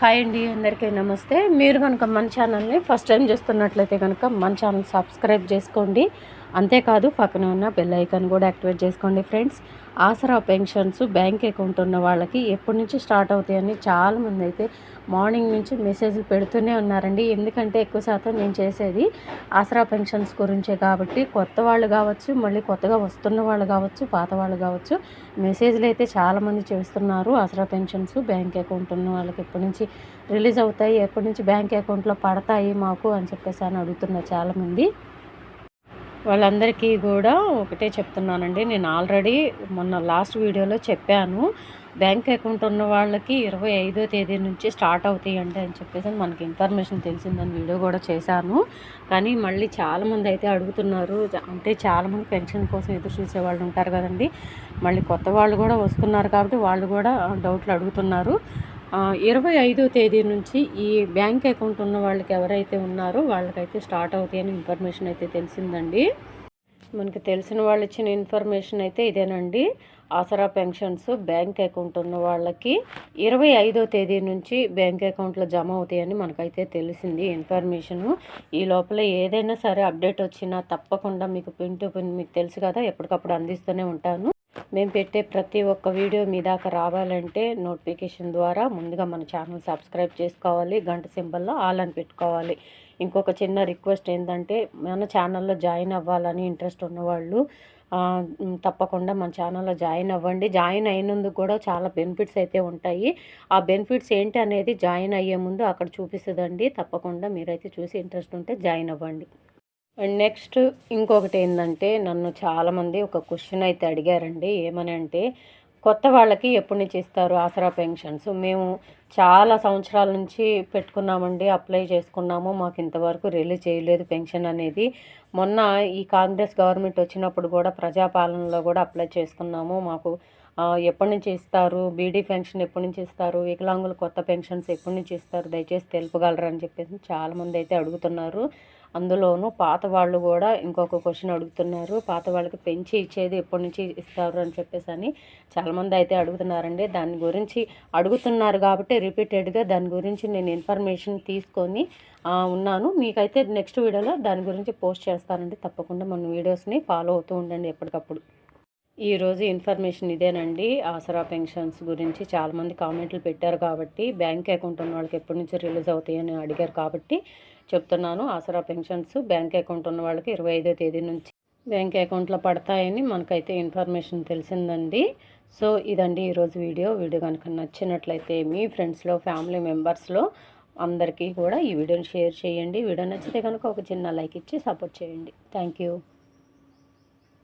Hi అండి అందరికీ నమస్తే. మీరు కనుక మన ఛానల్ని ఫస్ట్ టైం చూస్తున్నట్లయితే కనుక మన ఛానల్ సబ్స్క్రైబ్ చేసుకోండి. అంతేకాదు పక్కన ఉన్న బెల్ ఐకాన్ కూడా యాక్టివేట్ చేసుకోండి friends Aasara pensions bank account ఉన్న వాళ్ళకి ఎప్పటి నుంచి స్టార్ట్ అవుతాయని చాలామంది అయితే మార్నింగ్ నుంచి మెసేజ్లు పెడుతూనే ఉన్నారండి. ఎందుకంటే ఎక్కువ శాతం నేను చేసేది ఆసరా పెన్షన్స్ గురించే కాబట్టి కొత్త వాళ్ళు కావచ్చు మళ్ళీ కొత్తగా వస్తున్న వాళ్ళు కావచ్చు పాత వాళ్ళు కావచ్చు మెసేజ్లు అయితే చాలామంది చేస్తున్నారు. ఆసరా పెన్షన్స్ బ్యాంక్ అకౌంట్ ఉన్న వాళ్ళకి ఎప్పటి నుంచి రిలీజ్ అవుతాయి ఎప్పటి నుంచి బ్యాంక్ అకౌంట్లో పడతాయి మాకు అని చెప్పేసి అని అడుగుతున్నారు చాలామంది వాళ్ళందరికీ కూడా ఒకటే చెప్తున్నానండి. నేను ఆల్రెడీ మొన్న లాస్ట్ వీడియోలో చెప్పాను. బ్యాంక్ అకౌంట్ ఉన్న వాళ్ళకి ఇరవై ఐదో తేదీ నుంచి స్టార్ట్ అవుతాయండి అని చెప్పేసి మనకి ఇన్ఫర్మేషన్ తెలిసిందని వీడియో కూడా చేశాను. కానీ మళ్ళీ చాలామంది అయితే అడుగుతున్నారు. అంటే చాలామంది పెన్షన్ కోసం ఎదురు చూసే వాళ్ళు ఉంటారు కదండి. మళ్ళీ కొత్త వాళ్ళు కూడా వస్తున్నారు కాబట్టి వాళ్ళు కూడా డౌట్లు అడుగుతున్నారు. ఇరవై ఐదో తేదీ నుంచి ఈ బ్యాంక్ అకౌంట్ ఉన్న వాళ్ళకి ఎవరైతే ఉన్నారో వాళ్ళకైతే స్టార్ట్ అవుతాయని ఇన్ఫర్మేషన్ అయితే తెలిసిందండి. మనకి తెలిసిన వాళ్ళు ఇచ్చిన ఇన్ఫర్మేషన్ అయితే ఇదేనండి. ఆసరా పెన్షన్స్ బ్యాంక్ అకౌంట్ ఉన్న వాళ్ళకి ఇరవై ఐదో తేదీ నుంచి బ్యాంక్ అకౌంట్లో జమ అవుతాయని మనకైతే తెలిసింది ఇన్ఫర్మేషను. ఈ లోపల ఏదైనా సరే అప్డేట్ వచ్చినా తప్పకుండా మీకు పిన్ టు పిన్ మీకు తెలుసు కదా ఎప్పటికప్పుడు అందిస్తూనే ఉంటాను. మేము పెట్టే ప్రతి ఒక్క వీడియో మీ దాకా రావాలంటే నోటిఫికేషన్ ద్వారా ముందుగా మన ఛానల్ సబ్స్క్రైబ్ చేసుకోవాలి గంట సింబల్లో ఆల్ అని పెట్టుకోవాలి. ఇంకొక చిన్న రిక్వెస్ట్ ఏంటంటే మన ఛానల్లో జాయిన్ అవ్వాలని ఇంట్రెస్ట్ ఉన్నవాళ్ళు తప్పకుండా మన ఛానల్లో జాయిన్ అవ్వండి. జాయిన్ అయినందుకు కూడా చాలా బెనిఫిట్స్ అయితే ఉంటాయి. ఆ బెనిఫిట్స్ ఏంటి అనేది జాయిన్ అయ్యే ముందు అక్కడ చూపిస్తుందండి. తప్పకుండా మీరైతే చూసి ఇంట్రెస్ట్ ఉంటే జాయిన్ అవ్వండి. అండ్ నెక్స్ట్ ఇంకొకటి ఏంటంటే నన్ను చాలామంది ఒక క్వశ్చన్ అయితే అడిగారండి. ఏమని అంటే కొత్త వాళ్ళకి ఎప్పటి నుంచి ఇస్తారు ఆసరా పెన్షన్స్? మేము చాలా సంవత్సరాల నుంచి పెట్టుకున్నామండి అప్లై చేసుకున్నాము. మాకు ఇంతవరకు రిలీజ్ చేయలేదు పెన్షన్ అనేది. మొన్న ఈ కాంగ్రెస్ గవర్నమెంట్ వచ్చినప్పుడు కూడా ప్రజాపాలనలో కూడా అప్లై చేసుకున్నాము. మాకు ఎప్పటి నుంచి ఇస్తారు? బీడీ పెన్షన్ ఎప్పటి నుంచి ఇస్తారు? వికలాంగులు కొత్త పెన్షన్స్ ఎప్పటి నుంచి ఇస్తారు? దయచేసి తెలుపగలరని చెప్పేసి చాలామంది అయితే అడుగుతున్నారు. అందులోనూ పాత వాళ్ళు కూడా ఇంకొక క్వశ్చన్ అడుగుతున్నారు. పాత వాళ్ళకి పెంచి ఇచ్చేది ఎప్పటి నుంచి ఇస్తారు అని చెప్పేసి అని చాలామంది అయితే అడుగుతున్నారండి. దాని గురించి అడుగుతున్నారు కాబట్టి రిపీటెడ్గా దాని గురించి నేను ఇన్ఫర్మేషన్ తీసుకొని ఉన్నాను. మీకైతే నెక్స్ట్ వీడియోలో దాని గురించి పోస్ట్ చేస్తానండి. తప్పకుండా మన వీడియోస్ని ఫాలో అవుతూ ఉండండి ఎప్పటికప్పుడు. ఈరోజు ఇన్ఫర్మేషన్ ఇదేనండి. ఆసరా పెన్షన్స్ గురించి చాలామంది కామెంట్లు పెట్టారు కాబట్టి బ్యాంక్ అకౌంట్ ఉన్న వాళ్ళకి ఎప్పటి నుంచి రిలీజ్ అవుతాయని అడిగారు కాబట్టి చెప్తున్నాను. ఆసరా పెన్షన్స్ బ్యాంక్ అకౌంట్ ఉన్న వాళ్ళకి ఇరవై ఐదో తేదీ నుంచి బ్యాంక్ అకౌంట్లో పడతాయని మనకైతే ఇన్ఫర్మేషన్ తెలిసిందండి. సో ఇదండి ఈరోజు వీడియో. వీడియో కనుక నచ్చినట్లయితే మీ ఫ్రెండ్స్లో ఫ్యామిలీ మెంబర్స్లో అందరికీ కూడా ఈ వీడియోని షేర్ చేయండి. వీడియో నచ్చితే కనుక ఒక చిన్న లైక్ ఇచ్చి సపోర్ట్ చేయండి. థ్యాంక్